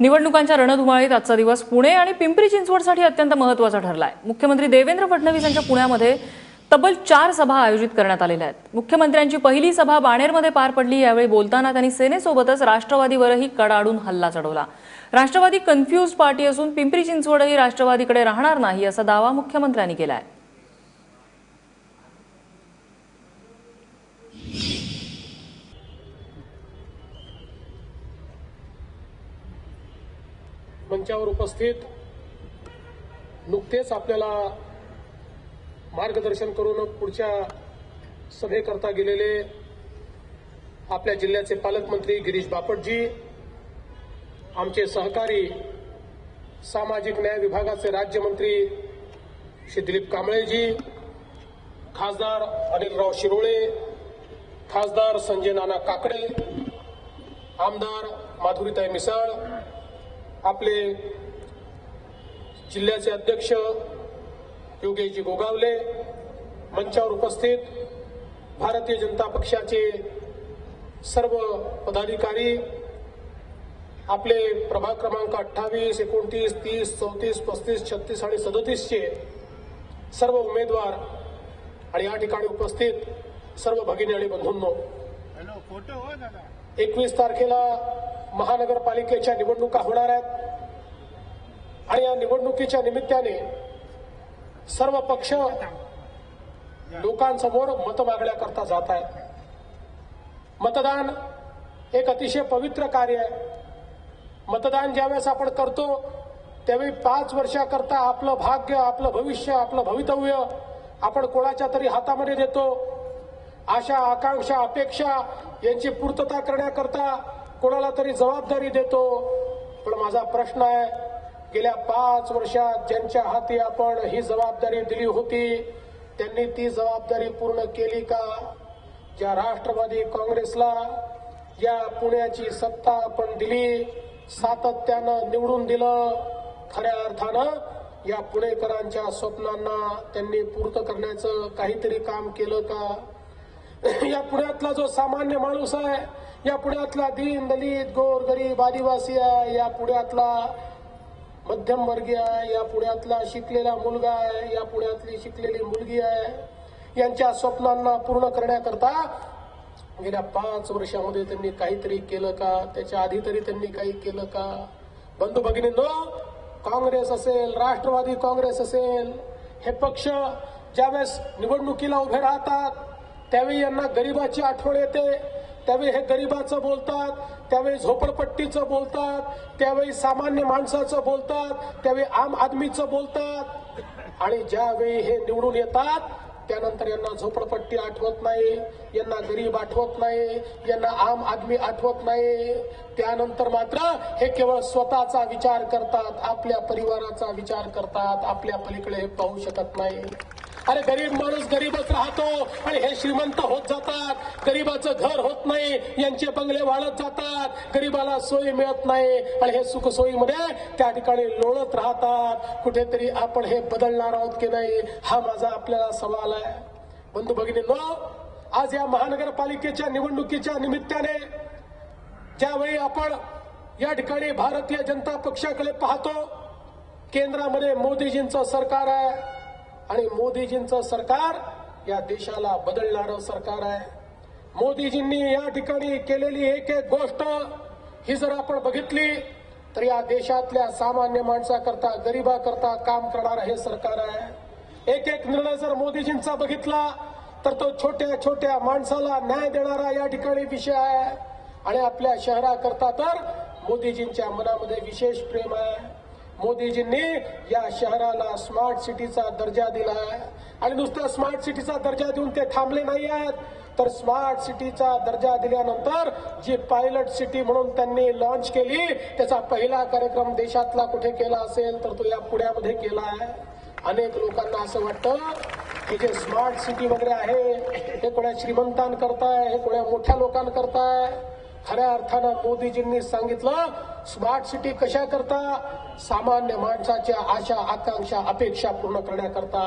निवडणुकांच्या रणधुमाळीत आजचा दिवस पुणे आणि पिंपरी चिंचवडसाठी अत्यंत महत्त्वाचा ठरलाय. मुख्यमंत्री देवेंद्र फडणवीस यांच्या पुण्यामध्ये तब्बल चार सभा आयोजित करण्यात आलेल्या आहेत. मुख्यमंत्र्यांची पहिली सभा बाणेरमध्ये पार पडली यावेळी बोलताना त्यांनी सेनेसोबतच राष्ट्रवादीवरही कडाडून हल्ला चढवला. राष्ट्रवादी कन्फ्युज पार्टी असून पिंपरी चिंचवडही राष्ट्रवादीकडे राहणार नाही असा दावा मुख्यमंत्र्यांनी केला आहे मंचावर उपस्थित नुकतेच आपल्याला मार्गदर्शन करून पुढच्या सभेकरता गेलेले आपल्या जिल्ह्याचे पालकमंत्री गिरीश बापटजी आमचे सहकारी सामाजिक न्याय विभागाचे राज्यमंत्री श्री दिलीप कांबळेजी खासदार अनिलराव शिरोळे खासदार संजय नाना काकडे आमदार माधुरीताई मिसाळ आपले जिल्ह्याचे अध्यक्ष योगेशजी गोगावले मंचावर उपस्थित भारतीय जनता पक्षाचे सर्व पदाधिकारी आपले प्रभाग क्रमांक अठ्ठावीस एकोणतीस तीस चौतीस पस्तीस छत्तीस आणि सदतीसचे सर्व उमेदवार आणि या ठिकाणी उपस्थित सर्व भगिनी आणि बंधूंनो हो एकवीस तारखेला महानगरपालिकेच्या निवडणुका होणार आहेत. आणि या निवडणुकीच्या निमित्ताने सर्व पक्ष लोकांसमोर मत मागण्याकरता जात आहेत. मतदान एक अतिशय पवित्र कार्य आहे. मतदान ज्यावेळेस आपण करतो त्यावेळी पाच वर्षाकरता आपलं भाग्य आपलं भविष्य आपलं भवितव्य आपण कोणाच्या तरी हातामध्ये देतो. आशा आकांक्षा अपेक्षा यांची पूर्तता करण्याकरता कोणाला तरी जबाबदारी देतो पण माझा प्रश्न आहे गेल्या पाच वर्षात ज्यांच्या हाती आपण ही जबाबदारी दिली होती त्यांनी ती जबाबदारी पूर्ण केली का? ज्या राष्ट्रवादी काँग्रेसला या पुण्याची सत्ता आपण दिली सातत्यानं निवडून दिलं खऱ्या अर्थानं या पुणेकरांच्या स्वप्नांना त्यांनी पूर्त करण्याचं काहीतरी काम केलं का? या पुण्यातला जो सामान्य माणूस आहे या पुण्यातला दीन दलित गोर गरीब आदिवासी आहे या पुण्यातला मध्यमवर्गीय आहे या पुण्यातला शिकलेला मुलगा आहे या पुण्यातली शिकलेली मुलगी आहे. यांच्या स्वप्नांना पूर्ण करण्याकरता गेल्या पाच वर्षामध्ये त्यांनी काहीतरी केलं का? त्याच्या आधी तरी त्यांनी काही केलं का? बंधू भगिनींनो काँग्रेस असेल राष्ट्रवादी काँग्रेस असेल हे पक्ष ज्यावेळेस निवडणुकीला उभे राहतात त्यावेळी यांना गरिबाची आठवण येते. त्यावेळी हे गरिबाचं बोलतात त्यावेळी झोपडपट्टीचं बोलतात त्यावेळी सामान्य माणसाचं बोलतात त्यावेळी आम आदमीचं बोलतात. आणि ज्यावेळी हे निवडून येतात त्यानंतर यांना झोपडपट्टी आठवत नाही यांना गरीब आठवत नाही यांना आम आदमी आठवत नाही. त्यानंतर मात्र हे केवळ स्वतःचा विचार करतात आपल्या परिवाराचा विचार करतात आपल्या पलीकडे पाहू शकत नाही. अरे गरीब माणूस गरीबच राहतो आणि हे श्रीमंत होत जातात. गरीबाचं घर होत नाही यांचे बंगले वाढत जातात. गरीबाला सोयी मिळत नाही आणि हे सुखसोयीमध्ये त्या ठिकाणी लोळत राहतात. कुठेतरी आपण हे बदलणार आहोत की नाही हा माझा आपल्याला सवाल आहे. बंधू भगिनींनो आज या महानगरपालिकेच्या निवडणुकीच्या निमित्ताने ज्यावेळी आपण या ठिकाणी भारतीय जनता पक्षाकडे पाहतो केंद्रामध्ये मोदीजींचं सरकार आहे. आणि मोदीजींचं सरकार या देशाला बदलणारं सरकार आहे. मोदीजींनी या ठिकाणी केलेली एक एक गोष्ट ही जर आपण बघितली तर या देशातल्या सामान्य माणसाकरता गरिबाकरता काम करणारं हे सरकार आहे. एक एक निर्णय जर मोदीजींचा बघितला तर तो छोट्या छोट्या माणसाला न्याय देणारा या ठिकाणी विषय आहे. आणि आपल्या शहराकरता तर मोदीजींच्या मनामध्ये विशेष प्रेम आहे. मोदीजींनी या शहराला स्मार्ट सिटीचा दर्जा दिला आहे. आणि नुसतं स्मार्ट सिटीचा दर्जा देऊन ते थांबले नाही आहेत. तर स्मार्ट सिटीचा दर्जा दिल्यानंतर जी पायलट सिटी म्हणून त्यांनी लॉन्च केली त्याचा पहिला कार्यक्रम देशातला कुठे केला असेल तर तो या पुण्यामध्ये केला आहे. अनेक लोकांना असं वाटतं की जे स्मार्ट सिटी वगैरे आहे हे कोण्या श्रीमंतांकरताय हे कोण्या मोठ्या लोकांकरताय खऱ्या अर्थानं मोदीजींनी सांगितलं स्मार्ट सिटी कशा करता सामान्य माणसाच्या आशा आकांक्षा अपेक्षा पूर्ण करण्याकरता.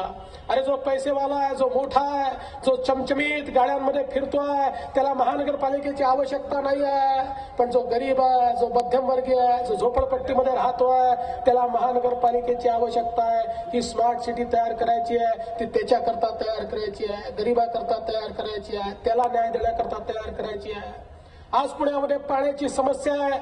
अरे जो पैसेवाला आहे जो मोठा आहे जो चमचमीत गाड्यांमध्ये फिरतोय त्याला महानगरपालिकेची आवश्यकता नाही आहे. पण जो गरीब आहे जो मध्यमवर्गीय आहे जो झोपडपट्टीमध्ये राहतोय त्याला महानगरपालिकेची आवश्यकता आहे. ही स्मार्ट सिटी तयार करायची आहे ती त्याच्याकरता तयार करायची आहे गरिबाकरता तयार करायची आहे त्याला न्याय देण्याकरता तयार करायची आहे. आज पुण्यामध्ये पाण्याची समस्या आहे.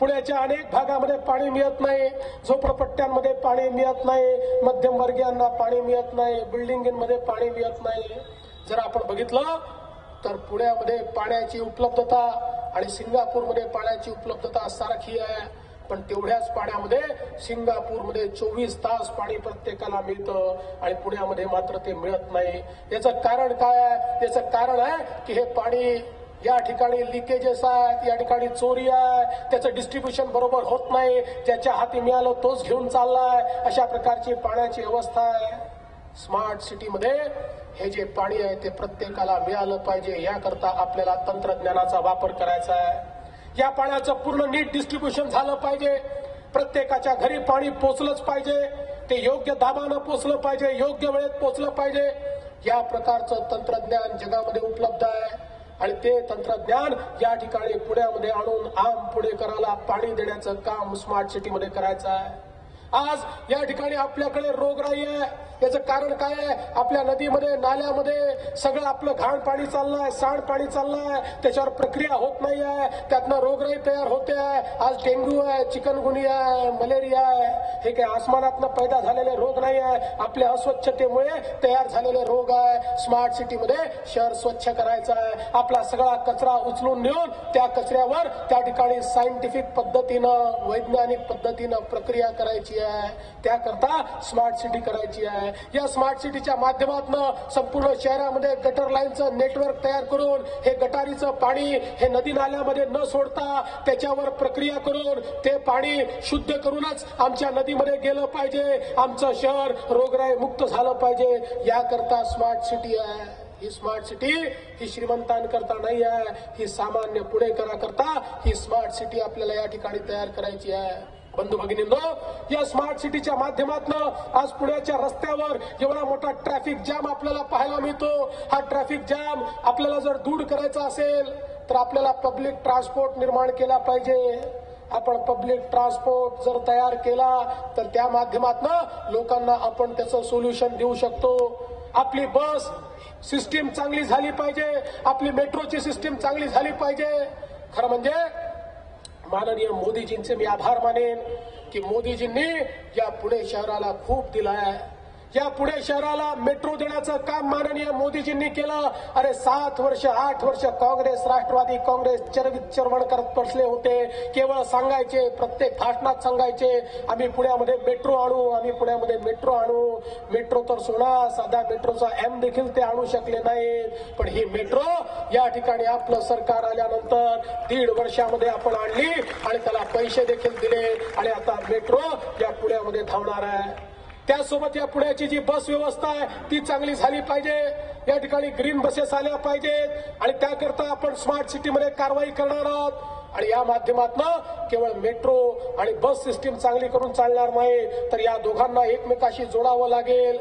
पुण्याच्या अनेक भागामध्ये पाणी मिळत नाही. झोपडपट्ट्यांमध्ये पाणी मिळत नाही. मध्यमवर्गीयांना पाणी मिळत नाही. बिल्डिंगमध्ये पाणी मिळत नाही. जर आपण बघितलं तर पुण्यामध्ये पाण्याची उपलब्धता आणि सिंगापूरमध्ये पाण्याची उपलब्धता सारखी आहे. पण तेवढ्याच पाण्यामध्ये सिंगापूरमध्ये चोवीस तास पाणी प्रत्येकाला मिळतं आणि पुण्यामध्ये मात्र ते मिळत नाही. याचं कारण काय आहे? याचं कारण आहे की हे पाणी या ठिकाणी लिकेजेस आहेत या ठिकाणी चोरी आहे त्याचं डिस्ट्रीब्युशन बरोबर होत नाही ज्याच्या हाती मिळालं तोच घेऊन चाललाय अशा प्रकारची पाण्याची अवस्था आहे. स्मार्ट सिटीमध्ये हे जे पाणी आहे ते प्रत्येकाला मिळालं पाहिजे याकरता आपल्याला तंत्रज्ञानाचा वापर करायचा आहे. या पाण्याचं पूर्ण नीट डिस्ट्रीब्युशन झालं पाहिजे. प्रत्येकाच्या घरी पाणी पोचलंच पाहिजे. ते योग्य दाबानं पोचलं पाहिजे योग्य वेळेत पोचलं पाहिजे. या प्रकारचं तंत्रज्ञान जगामध्ये उपलब्ध आहे. आणि ते तंत्रज्ञान या ठिकाणी पुण्यामध्ये आणून आम पुणेकराला पाणी देण्याचं काम स्मार्ट सिटीमध्ये करायचं आहे. आज या ठिकाणी आपल्याकडे रोगराई आहे याचं कारण काय आहे? आपल्या नदीमध्ये नाल्यामध्ये सगळं आपलं घाण पाणी चाललंय सांड पाणी चाललंय. त्याच्यावर प्रक्रिया होत नाही आहे त्यातनं रोगराई तयार होते. आहे आज डेंग्यू आहे चिकनगुनिया आहे मलेरिया आहे. हे काही आसमानातनं पैदा झालेले रोग नाही आहे आपल्या अस्वच्छतेमुळे तयार झालेले रोग आहे. स्मार्ट सिटीमध्ये शहर स्वच्छ करायचं आहे. आपला सगळा कचरा उचलून नेऊन त्या कचऱ्यावर त्या ठिकाणी सायंटिफिक पद्धतीनं वैज्ञानिक पद्धतीनं प्रक्रिया करायची आहे. त्याकरता स्मार्ट सिटी करायची आहे. या स्मार्ट सिटीच्या माध्यमातून संपूर्ण शहरामध्ये गटर लाईनचं नेटवर्क तयार करून हे गटारीचं पाणी हे नदी नाल्यामध्ये न सोडता त्याच्यावर प्रक्रिया करून ते पाणी शुद्ध करूनच आमच्या नदीमध्ये गेलं पाहिजे. आमचं शहर रोगराई मुक्त झालं पाहिजे. याकरता स्मार्ट सिटी आहे. ही स्मार्ट सिटी ही श्रीमंतांकरता नाही आहे. ही सामान्य पुणेकराकरता ही स्मार्ट सिटी आपल्याला या ठिकाणी तयार करायची आहे. बंधू भगिनींनो या स्मार्ट सिटीच्या माध्यमातून आज पुण्याच्या रस्त्यावर एवढा मोठा ट्रॅफिक जाम आपल्याला पाहायला मिळतो. हा ट्रॅफिक जाम आपल्याला जर दूर करायचा असेल तर आपल्याला पब्लिक ट्रान्सपोर्ट निर्माण केला पाहिजे. आपण पब्लिक ट्रान्सपोर्ट जर तयार केला तर त्या माध्यमातून लोकांना आपण त्याचं सोल्युशन देऊ शकतो. आपली बस सिस्टीम चांगली झाली पाहिजे. आपली मेट्रोची सिस्टीम चांगली झाली पाहिजे. खरं म्हणजे माननीय मोदीजींचे मी आभार मानेन की मोदीजींनी या पुणे शहराला खूप दिलं आहे या पुणे शहराला मेट्रो देण्याचं काम माननीय मोदीजींनी केलं. अरे सात वर्ष आठ वर्ष काँग्रेस राष्ट्रवादी काँग्रेस चरवित चरवण करत बसले होते. केवळ सांगायचे प्रत्येक भाषणात सांगायचे आम्ही पुण्यामध्ये मेट्रो आणू आम्ही पुण्यामध्ये मेट्रो आणू. मेट्रो तर सोडा साधा मेट्रोचा एम देखील ते आणू शकले नाहीत. पण ही मेट्रो या ठिकाणी आपलं सरकार आल्यानंतर दीड वर्षामध्ये आपण आणली आणि त्याला पैसे देखील दिले. आणि आता मेट्रो या पुण्यामध्ये धावणार आहे. त्यासोबत या पुण्याची जी बस व्यवस्था आहे ती चांगली झाली पाहिजे. या ठिकाणी ग्रीन बसेस आल्या पाहिजेत. आणि त्याकरता आपण स्मार्ट सिटीमध्ये कारवाई करणार आहोत. आणि या माध्यमातून केवळ मेट्रो आणि बस सिस्टीम चांगली करून चालणार नाही तर या दोघांना एकमेकाशी जोडावं लागेल.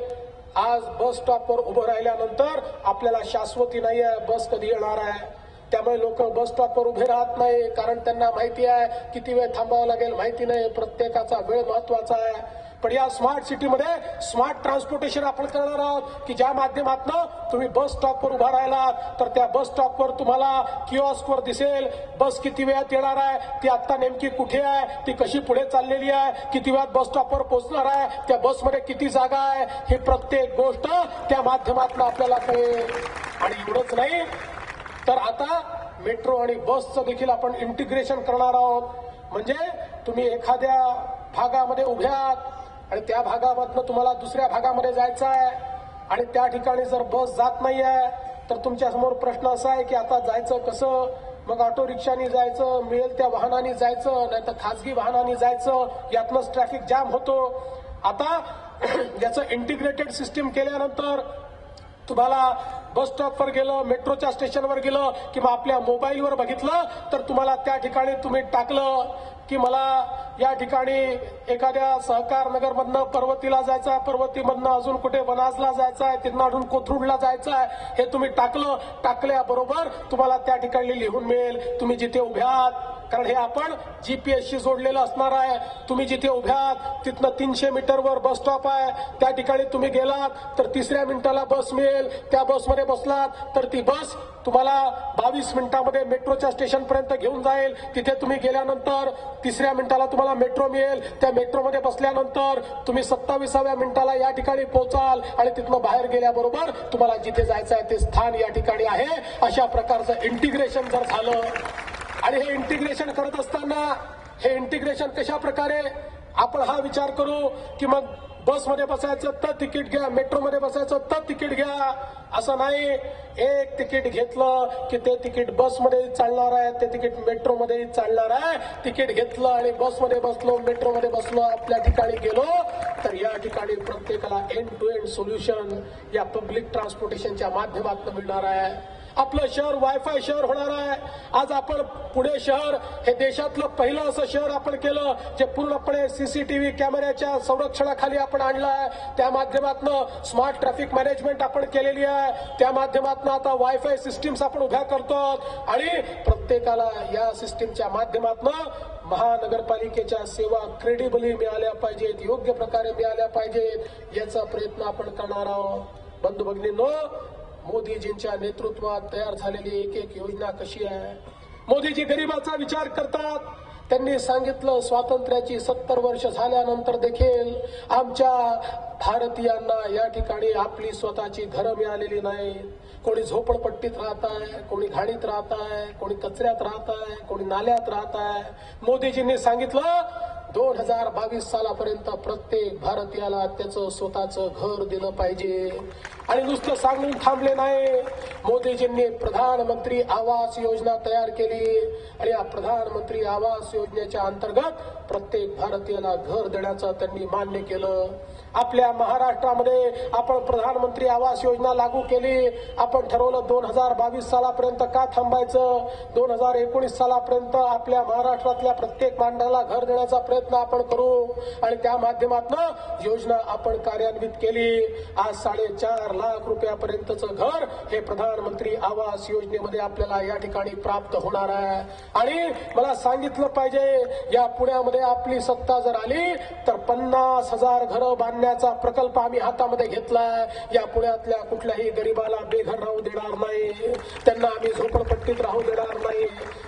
आज बस स्टॉपवर उभं राहिल्यानंतर आपल्याला शाश्वती नाही आहे बस कधी येणार आहे? त्यामुळे लोक बस स्टॉपवर उभे राहत नाही कारण त्यांना माहिती आहे किती वेळ थांबावं लागेल माहिती नाही प्रत्येकाचा वेळ महत्त्वाचा आहे. पण या स्मार्ट सिटीमध्ये स्मार्ट ट्रान्सपोर्टेशन आपण करणार आहोत की ज्या माध्यमातून तुम्ही बस स्टॉपवर उभा राहिलात तर त्या बस स्टॉपवर तुम्हाला किओस्कवर दिसेल. बस किती वेळात येणार आहे ती आता नेमकी कुठे आहे ती कशी पुढे चाललेली आहे किती वेळात बस स्टॉपवर पोहोचणार आहे त्या बसमध्ये किती जागा आहे ही प्रत्येक गोष्ट त्या माध्यमातून आपल्याला कळेल. आणि एवढंच नाही तर आता मेट्रो आणि बसचं देखील आपण इंटिग्रेशन करणार आहोत. म्हणजे तुम्ही एखाद्या भागामध्ये उभ्या आहात आणि त्या भागामधनं तुम्हाला दुसऱ्या भागामध्ये जायचं आहे आणि त्या ठिकाणी जर बस जात नाही आहे तर तुमच्यासमोर प्रश्न असा आहे की आता जायचं कसं? मग ऑटो रिक्षानी जायचं मिळेल त्या वाहनाने जायचं नाही तर खासगी वाहनाने जायचं यातनंच ट्रॅफिक जाम होतो. आता याचं इंटिग्रेटेड सिस्टीम केल्यानंतर तुम्हाला बस स्टॉपवर गेलं मेट्रोच्या स्टेशनवर गेलं किंवा आपल्या मोबाईलवर बघितलं तर तुम्हाला त्या ठिकाणी तुम्ही टाकलं की मला या ठिकाणी एखाद्या सहकार नगरमधनं पर्वतीला जायचं आहे पर्वतीमधनं अजून कुठे बनासला जायचं आहे तिथनं अजून कोथरूडला जायचं आहे हे तुम्ही टाकलं टाकल्याबरोबर तुम्हाला त्या ठिकाणी लिहून मिळेल तुम्ही जिथे उभ्या आहात कारण हे आपण जीपीएसशी जोडलेलं असणार आहे. तुम्ही जिथे उभ्या आहात तिथनं तीनशे मीटरवर बस स्टॉप आहे. त्या ठिकाणी तुम्ही गेलात तर तिसऱ्या मिनिटाला बस मिळेल. त्या बसमध्ये बसलात तर ती बस तुम्हाला बावीस मिनिटामध्ये मेट्रोच्या स्टेशनपर्यंत घेऊन जाईल. तिथे तुम्ही गेल्यानंतर तिसऱ्या मिनिटाला तुम्हाला मेट्रो मिळेल. त्या मेट्रोमध्ये बसल्यानंतर तुम्ही सत्तावीसाव्या मिनिटाला या ठिकाणी पोहोचाल आणि तिथनं बाहेर गेल्याबरोबर तुम्हाला जिथे जायचं आहे ते स्थान या ठिकाणी आहे. अशा प्रकारचं इंटिग्रेशन जर झालं आणि हे इंटिग्रेशन करत असताना हे इंटिग्रेशन कशा प्रकारे आपण हा विचार करू की मग बसमध्ये बसायचं तर तिकीट घ्या मेट्रोमध्ये बसायचं तर तिकीट घ्या. असं नाही. एक तिकीट घेतलं की ते तिकीट बसमध्ये चालणार आहे ते तिकीट मेट्रोमध्ये चालणार आहे. तिकीट घेतलं आणि बसमध्ये बसलो मेट्रोमध्ये बसलो आपल्या ठिकाणी गेलो तर या ठिकाणी प्रत्येकाला एंड टू एंड सोल्युशन या पब्लिक ट्रान्सपोर्टेशनच्या माध्यमातून मिळणार आहे. आपलं शहर वायफाय शहर होणार आहे. आज आपण पुणे शहर हे देशातलं पहिलं असं शहर आपण केलं जे पूर्णपणे सीसीटीव्ही कॅमेऱ्याच्या संरक्षणाखाली आपण आणलं आहे. त्या माध्यमातून स्मार्ट ट्रॅफिक मॅनेजमेंट आपण केलेली आहे. त्या माध्यमातून आता वायफाय सिस्टीम्स आपण उभ्या करतो आणि प्रत्येकाला या सिस्टीमच्या माध्यमातून महानगरपालिकेच्या सेवा क्रेडिबली मिळाल्या पाहिजेत योग्य प्रकारे मिळाल्या पाहिजेत याचा प्रयत्न आपण करणार आहोत. बंधू भगिनींनो मोदीजींच्या नेतृत्वात तयार झालेली एक एक योजना कशी आहे? मोदीजी गरिबाचा विचार करतात. त्यांनी सांगितलं स्वातंत्र्याची सत्तर वर्ष झाल्यानंतर देखील आमच्या भारतीयांना या ठिकाणी आपली स्वतःची घरं मिळालेली नाही कोणी झोपडपट्टीत राहत आहे कोणी घाणीत राहत आहे कोणी कचऱ्यात राहत आहे कोणी नाल्यात राहत आहे. मोदीजींनी सांगितलं दोन हजार बावीस सालापर्यंत प्रत्येक भारतीयाला त्याचं स्वतःचं घर दिलं पाहिजे. आणि नुसतं सांगून थांबले नाही. मोदीजींनी प्रधानमंत्री आवास योजना तयार केली. आणि या प्रधानमंत्री आवास योजनेच्या अंतर्गत प्रत्येक भारतीयाला घर देण्याचं त्यांनी मान्य केलं. आपल्या महाराष्ट्रामध्ये आपण प्रधानमंत्री आवास योजना लागू केली. आपण ठरवलं दोन हजार बावीस सालापर्यंत का थांबायचं? दोन हजार एकोणीस सालापर्यंत आपल्या महाराष्ट्रातल्या प्रत्येक मांडाला घर देण्याचा प्रयत्न आपण करू. आणि त्या माध्यमातून योजना आपण कार्यान्वित केली. आज साडेचार लाख रुपयापर्यंतचं घर हे प्रधानमंत्री आवास योजनेमध्ये आपल्याला या ठिकाणी प्राप्त होणार आहे. आणि मला सांगितलं पाहिजे या पुण्यामध्ये आपली सत्ता जर आली तर पन्नास हजार घरं बांधण्याचा प्रकल्प आम्ही हातामध्ये घेतलाय. या पुण्यातल्या कुठल्याही गरीबाला बेघर राहू देणार नाही. त्यांना आम्ही झोपडपट्टीत राहू देणार नाही.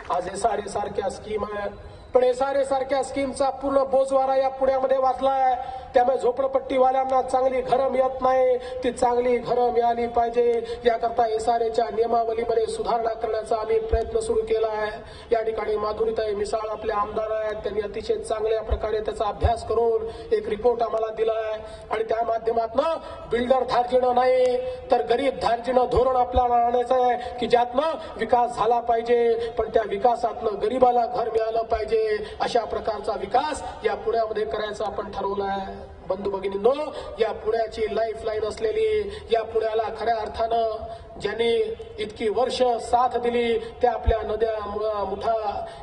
आज हे सारे सारख्या स्कीम आहेत. पण एसआरए सारख्या स्कीमचा पूर्ण बोजवारा या पुण्यामध्ये वाचलाय. त्यामुळे झोपडपट्टीवाल्यांना चांगली घरं मिळत नाही. ती चांगली घरं मिळाली पाहिजे. याकरता एसआरएच्या नियमावलीमध्ये सुधारणा करण्याचा आम्ही प्रयत्न सुरू केला आहे या ठिकाणी माधुरीताई मिसाळ आपले आमदार आहेत. त्यांनी अतिशय चांगल्या प्रकारे त्याचा अभ्यास करून एक रिपोर्ट आम्हाला दिला आहे आणि त्या माध्यमातून बिल्डर धार्जिणं नाही तर गरीब धार्जिणं धोरण आपल्याला आणायचं आहे की ज्यातनं विकास झाला पाहिजे. पण त्या विकासातनं गरीबाला घर मिळालं पाहिजे. अशा प्रकारचा विकास या पुण्यामध्ये करायचा आपण ठरवलं आहे बंधू भगिनींनो या पुण्याची लाईफ लाईन असलेली या पुण्याला खऱ्या अर्थानं ज्यांनी इतकी वर्ष साथ दिली त्या आपल्या नद्या मुळा मुठा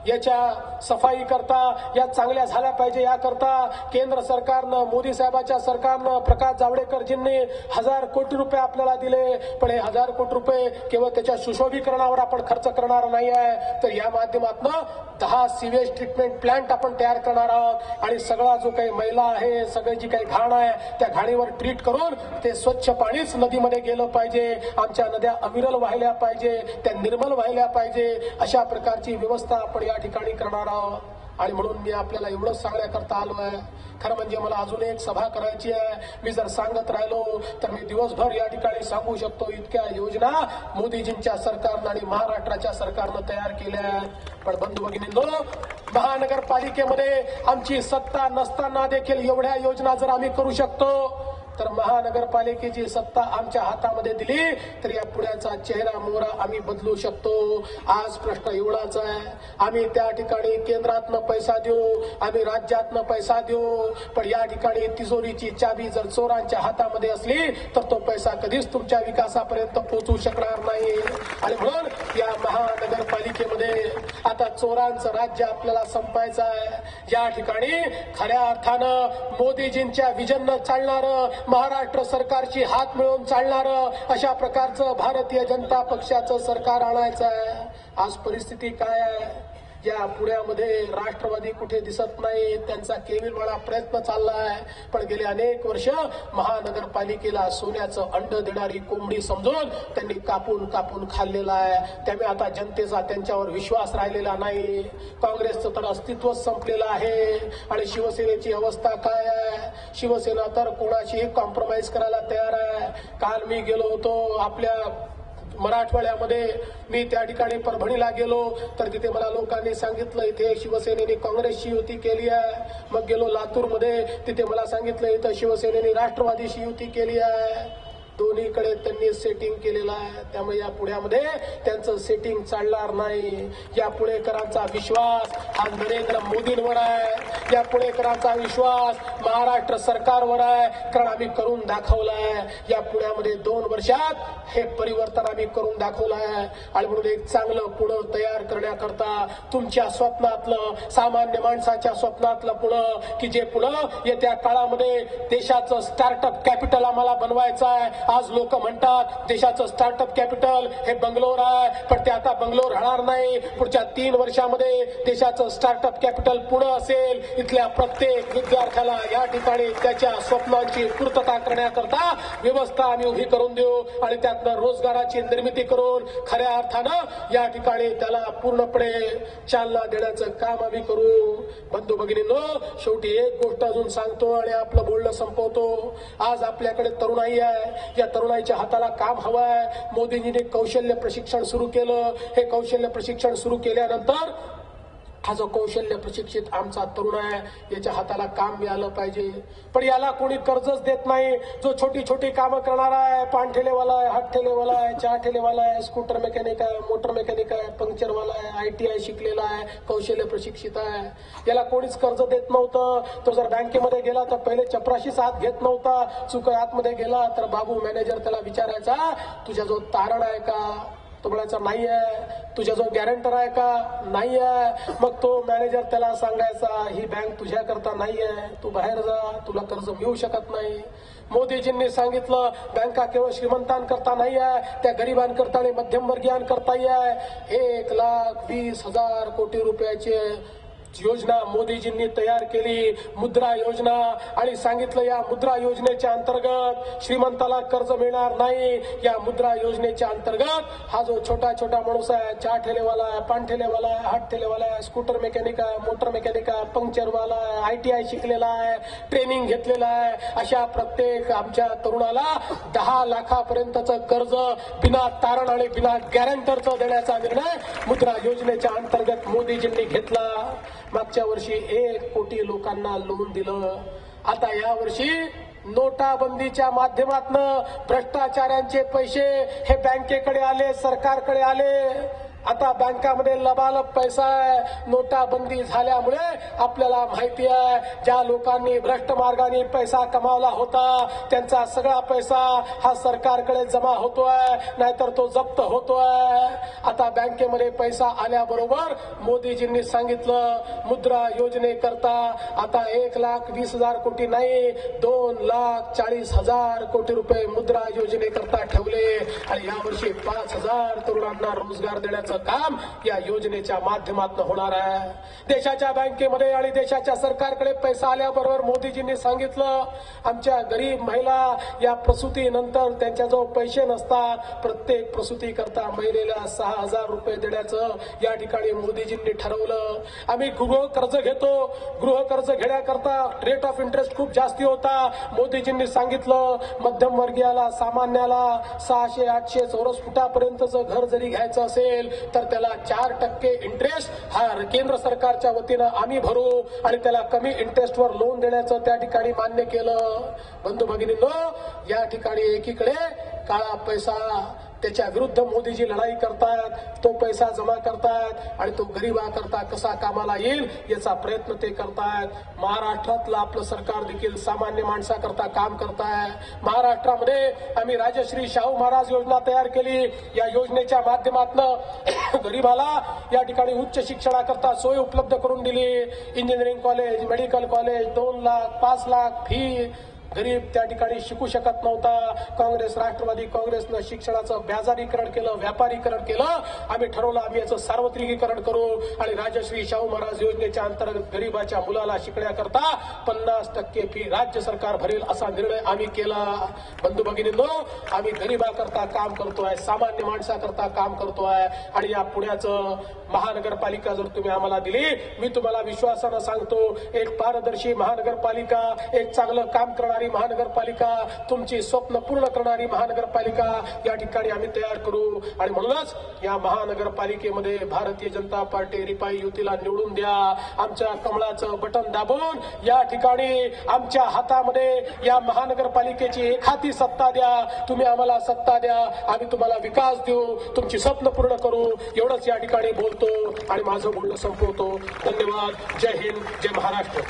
याच्या सफाई करता या चांगल्या झाल्या पाहिजे याकरता केंद्र सरकारनं मोदी साहेबाच्या सरकारनं प्रकाश जावडेकरजींनी हजार कोटी रुपये आपल्याला दिले. पण हे हजार कोटी रुपये केवळ त्याच्या सुशोभीकरणावर आपण खर्च करणार नाही आहे तर या माध्यमातून दहा सिवेज ट्रीटमेंट प्लांट आपण तयार करणार आहोत. आणि सगळा जो काही महिला आहे सगळे जी काही घाण आहे त्या घाणीवर ट्रीट करून ते स्वच्छ पाणीच नदीमध्ये गेलं पाहिजे. आमच्या नद्या अविरल वाहिल्या पाहिजे त्या निर्मल वाहिल्या पाहिजे. अशा प्रकारची व्यवस्था आपण या ठिकाणी करणार आहोत. आणि म्हणून मी आपल्याला एवढंच सांगण्याकरता आलो आहे. खरं म्हणजे मला अजून एक सभा करायची आहे. मी जर सांगत राहिलो तर मी दिवसभर या ठिकाणी सांगू शकतो इतक्या योजना मोदीजींच्या सरकारनं आणि महाराष्ट्राच्या सरकारनं तयार केल्या पण बंधू भगिनींनो महानगरपालिकेमध्ये आमची सत्ता नसताना देखील एवढ्या योजना जर आम्ही करू शकतो तर महानगरपालिकेची सत्ता आमच्या हातामध्ये दिली तर या पुण्याचा चेहरा मोहरा आम्ही बदलू शकतो. आज प्रश्न एवढाच आहे. आम्ही त्या ठिकाणी केंद्रातनं पैसा देऊ आम्ही राज्यातनं पैसा देऊ. पण या ठिकाणी तिजोरीची चाबी जर चोरांच्या हातामध्ये असली तर तो पैसा कधीच तुमच्या विकासापर्यंत पोहोचू शकणार नाही. आणि म्हणून या महानगरपालिकेमध्ये आता चोरांचं राज्य आपल्याला संपायचं आहे. या ठिकाणी खऱ्या अर्थानं मोदीजींच्या विजननं चालणारं महाराष्ट्र सरकारची हात मिळवून चालणारं अशा प्रकारचं भारतीय जनता पक्षाचं सरकार आणायचं आहे. आज परिस्थिती काय आहे? या पुण्यामध्ये राष्ट्रवादी कुठे दिसत नाही त्यांचा केविलवाडा प्रयत्न चालला आहे पण गेले अनेक वर्ष महानगरपालिकेला सोन्याचं अंड देणारी कोंबडी समजून त्यांनी कापून कापून खाल्लेला आहे. त्यामुळे आता जनतेचा त्यांच्यावर विश्वास राहिलेला नाही. काँग्रेसचं तर अस्तित्वच संपलेलं आहे. आणि शिवसेनेची अवस्था काय आहे? शिवसेना तर कोणाशीही कॉम्प्रोमाइज करायला तयार आहे. काल मी गेलो होतो आपल्या मराठवाड्यामध्ये मी त्या ठिकाणी परभणीला गेलो तर तिथे मला लोकांनी सांगितलं इथे शिवसेनेने काँग्रेसची युती केली आहे. मग गेलो लातूरमध्ये तिथे मला सांगितलं इथं शिवसेनेने राष्ट्रवादीशी युती केली आहे. दोन्हीकडे त्यांनी सेटिंग केलेलं आहे. त्यामुळे या पुण्यामध्ये त्यांचं सेटिंग चालणार नाही. या पुणेकरांचा विश्वास हा नरेंद्र मोदींवर आहे. या पुणेकरांचा विश्वास महाराष्ट्र सरकारवर आहे. कारण आम्ही करून दाखवला आहे. या पुण्यामध्ये दोन वर्षात हे परिवर्तन आम्ही करून दाखवलं आहे. आणि म्हणून एक चांगलं पुणं तयार करण्याकरता तुमच्या स्वप्नातलं सामान्य माणसाच्या स्वप्नातलं पुणं की जे पुणं येत्या काळामध्ये देशाचं स्टार्टअप कॅपिटल आम्हाला बनवायचं आहे. आज लोक म्हणतात देशाचं स्टार्टअप कॅपिटल हे बंगलोर आहे पण ते आता बंगलोर राहणार नाही. पुढच्या तीन वर्षामध्ये देशाचं स्टार्टअप कॅपिटल पुणे असेल. इथल्या प्रत्येक विद्यार्थ्याला या ठिकाणी त्याच्या स्वप्नांची पूर्तता करण्याकरता व्यवस्था आम्ही उभी करून देऊ आणि त्यातनं रोजगाराची निर्मिती करून खऱ्या अर्थानं या ठिकाणी त्याला पूर्णपणे चालना देण्याचं काम आम्ही करू. बंधू भगिनींनो शेवटी एक गोष्ट अजून सांगतो आणि आपलं बोलणं संपवतो. आज आपल्याकडे तरुणाई आहे. या तरुणाईच्या हाताला काम हवं आहे मोदीजीने कौशल्य प्रशिक्षण सुरू केलं. हे कौशल्य प्रशिक्षण सुरू केल्यानंतर हा जो कौशल्य प्रशिक्षित आमचा तरुण आहे याच्या हाताला काम मिळालं पाहिजे. पण याला कोणी कर्जच देत नाही. जो छोटी छोटी कामं करणारा आहे पान ठेलेवाला आहे हात ठेलेवाला आहे चहा ठेलेवाला आहे स्कूटर मेकॅनिक आहे मोटर मेकॅनिक आहे पंक्चरवाला आहे आय टी आय शिकलेला आहे कौशल्य प्रशिक्षित आहे. याला कोणीच कर्ज देत नव्हतं. तो जर बँकेमध्ये गेला तर पहिले चपराशीच हात घेत नव्हता. चुक आतमध्ये गेला तर बाबू मॅनेजर त्याला विचारायचा तुझ्या जो तारण आहे का? तो म्हणायचा नाही आहे तुझ्याजवळ गॅरेंटर गॅरंटर आहे का? नाही आहे मग तो मॅनेजर त्याला सांगायचा ही बँक तुझ्याकरता नाही आहे तू बाहेर जा. तुला कर्ज मिळू शकत नाही. मोदीजींनी सांगितलं बँका केवळ श्रीमंतांकरता नाही आहे त्या गरिबांकरता आणि मध्यमवर्गीयांकरताही आहे. एक लाख वीस हजार कोटी रुपयाचे योजना मोदीजींनी तयार केली. मुद्रा योजना आणि सांगितलं या मुद्रा योजनेच्या अंतर्गत श्रीमंताला कर्ज मिळणार नाही. या मुद्रा योजनेच्या अंतर्गत हा जो छोटा छोटा माणूस आहे चहा ठेलेवाला आहे पान ठेलेवाला आहे हात ठेलेवाला आहे स्कूटर मेकॅनिक आहे मोटर मेकॅनिक आहे पंक्चरवाला आहे आय टी आय शिकलेला आहे ट्रेनिंग घेतलेलं आहे. अशा प्रत्येक आमच्या तरुणाला दहा लाखापर्यंतचं कर्ज बिना तारण आणि बिना गॅरंटरचं देण्याचा निर्णय मुद्रा योजनेच्या अंतर्गत मोदीजींनी घेतला. मागच्या वर्षी एक कोटी लोकांना लोन दिलं. आता या वर्षी नोटाबंदीच्या माध्यमातून भ्रष्टाचारांचे पैसे हे बँकेकडे आले सरकारकडे आले. आता बँकामध्ये लबालब पैसा आहे नोटाबंदी झाल्यामुळे आपल्याला माहिती आहे ज्या लोकांनी भ्रष्ट मार्गाने पैसा कमावला होता त्यांचा सगळा पैसा हा सरकारकडे जमा होतोय नाहीतर तो जप्त होतोय. आता बँकेमध्ये पैसा आल्याबरोबर मोदीजींनी सांगितलं मुद्रा योजनेकरता आता एक लाख वीस हजार कोटी नाही दोन लाख चाळीस हजार कोटी रुपये मुद्रा योजनेकरता ठेवले आणि यावर्षी पाच हजार तरुणांना रोजगार देण्याचं काम या योजनेच्या माध्यमातून होणार आहे. देशाच्या बँकेमध्ये आणि देशाच्या सरकारकडे पैसा आल्याबरोबर मोदीजींनी सांगितलं आमच्या गरीब महिला या प्रसूतीनंतर त्यांच्याजवळ पैसे नसतात. प्रत्येक प्रसूती करता महिलेला सहा हजार रुपये देण्याचं या ठिकाणी मोदीजींनी ठरवलं. आम्ही गृह कर्ज घेतो. गृह कर्ज घेण्याकरता रेट ऑफ इंटरेस्ट खूप जास्ती होता. मोदीजींनी सांगितलं मध्यमवर्गीयाला सामान्याला सहाशे आठशे चौरस फुटापर्यंतचं घर जरी घ्यायचं असेल तर त्याला चार टक्के इंटरेस्ट हा केंद्र सरकारच्या वतीनं आम्ही भरू आणि त्याला कमी इंटरेस्टवर लोन देण्याचं त्या ठिकाणी मान्य केलं. बंधू भगिनींनो या ठिकाणी एकीकडे काळा पैसा त्याच्या विरुद्ध मोदीजी लढाई करतायत तो पैसा जमा करतायत आणि तो गरिबाकरता कसा कामाला येईल याचा प्रयत्न ते करतायत. महाराष्ट्रातलं आपलं सरकार देखील सामान्य माणसाकरता काम करताय. महाराष्ट्रामध्ये आम्ही राजश्री शाहू महाराज योजना तयार केली. या योजनेच्या माध्यमातून गरीबाला या ठिकाणी उच्च शिक्षणाकरता सोय उपलब्ध करून दिली. इंजिनिअरिंग कॉलेज मेडिकल कॉलेज दोन लाख पाच लाख फी गरीब त्या ठिकाणी शिकू शकत नव्हता. काँग्रेस राष्ट्रवादी काँग्रेसनं शिक्षणाचं व्याजारीकरण केलं व्यापारीकरण केलं. आम्ही ठरवलं आम्ही याचं सार्वत्रिकीकरण करू आणि राजश्री शाहू महाराज योजनेच्या अंतर्गत गरीबाच्या मुलाला शिकण्याकरता पन्नास टक्के फी राज्य सरकार भरेल असा निर्णय आम्ही केला. बंधू भगिनींनो आम्ही गरीबाकरता काम करतोय सामान्य माणसाकरता काम करतोय. आणि या पुण्याचं महानगरपालिका जर तुम्ही आम्हाला दिली मी तुम्हाला विश्वासानं सांगतो एक पारदर्शी महानगरपालिका एक चांगलं काम करणारी महानगरपालिका तुमची स्वप्न पूर्ण करणारी महानगरपालिका या ठिकाणी आम्ही तयार करू. आणि म्हणूनच या महानगरपालिकेमध्ये भारतीय जनता पार्टी रिपाई युतीला निवडून द्या. आमच्या कमळाचं बटन दाबून या ठिकाणी आमच्या हातामध्ये या महानगरपालिकेची एक हाती सत्ता द्या. तुम्ही आम्हाला सत्ता द्या. आम्ही तुम्हाला विकास देऊ. तुमची स्वप्न पूर्ण करू. एवढंच या ठिकाणी बोलतो आणि माझं बोलणं संपवतो. धन्यवाद. जय हिंद. जय महाराष्ट्र.